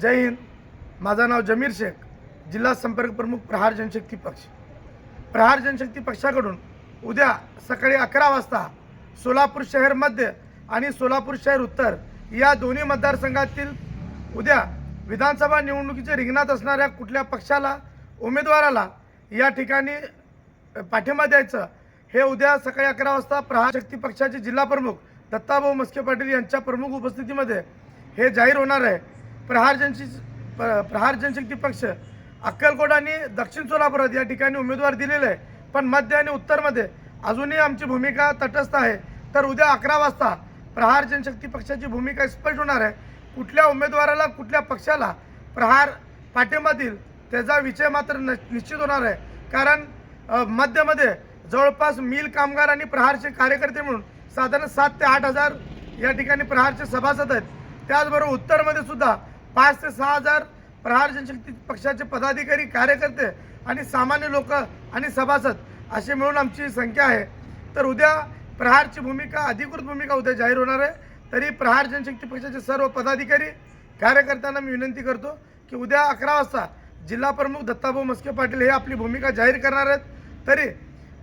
जय हिंद. माझं नाव जमीर शेख. जिल्हा संपर्क प्रमुख प्रहार जनशक्ती पक्ष. प्रहार जनशक्ती पक्षाकडून उद्या सकाळी अकरा वाजता सोलापूर शहर मध्य आणि सोलापूर शहर उत्तर या दोन्ही मतदारसंघातील उद्या विधानसभा निवडणुकीच्या रिंगणात असणाऱ्या कुठल्या पक्षाला उमेदवाराला या ठिकाणी पाठिंबा द्यायचं हे उद्या सकाळी अकरा वाजता प्रहार शक्ती पक्षाचे जिल्हा प्रमुख दत्ताभाऊ मस्के पाटील यांच्या प्रमुख उपस्थितीमध्ये हे जाहीर होणार आहे. प्रहार जनशी प्रहार जनशक्ती पक्ष अक्कलकोट आणि दक्षिण सोलापुरात या ठिकाणी उमेदवार दिलेले आहे. पण मध्य आणि उत्तरमध्ये अजूनही आमची भूमिका तटस्थ आहे. तर उद्या अकरा वाजता प्रहार जनशक्ती पक्षाची भूमिका स्पष्ट होणार आहे. कुठल्या उमेदवाराला कुठल्या पक्षाला प्रहार पाठिंबा देईल त्याचा विषय मात्र निश्चित होणार आहे. कारण मध्यमध्ये जवळपास मिल कामगार आणि प्रहारचे कार्यकर्ते म्हणून साधारण सात ते आठ हजार या ठिकाणी प्रहारचे सभासद आहेत. त्याचबरोबर उत्तरमध्ये सुद्धा पाच ते सहा हजार प्रहार जनशक्ती पक्षाचे पदाधिकारी कार्यकर्ते आणि सामान्य लोक आणि सभासद असे मिळून आमची संख्या आहे. तर उद्या प्रहारची भूमिका अधिकृत भूमिका उद्या जाहीर होणार आहे. तरी प्रहार जनशक्ती पक्षाचे सर्व पदाधिकारी कार्यकर्त्यांना मी विनंती करतो की उद्या अकरा वाजता जिल्हा प्रमुख दत्ताभाऊ मस्के पाटील हे आपली भूमिका जाहीर करणार आहेत. तरी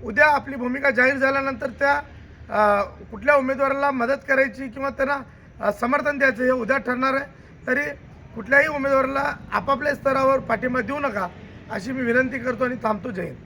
उद्या आपली भूमिका जाहीर झाल्यानंतर त्या कुठल्या उमेदवाराला मदत करायची किंवा त्यांना समर्थन द्यायचं हे उद्या ठरणार आहे. तरी कुठल्याही उमेदवाराला आपापल्या स्तरावर पाठिंबा देऊ नका अशी मी विनंती करतो आणि थांबतो. जय हिंद.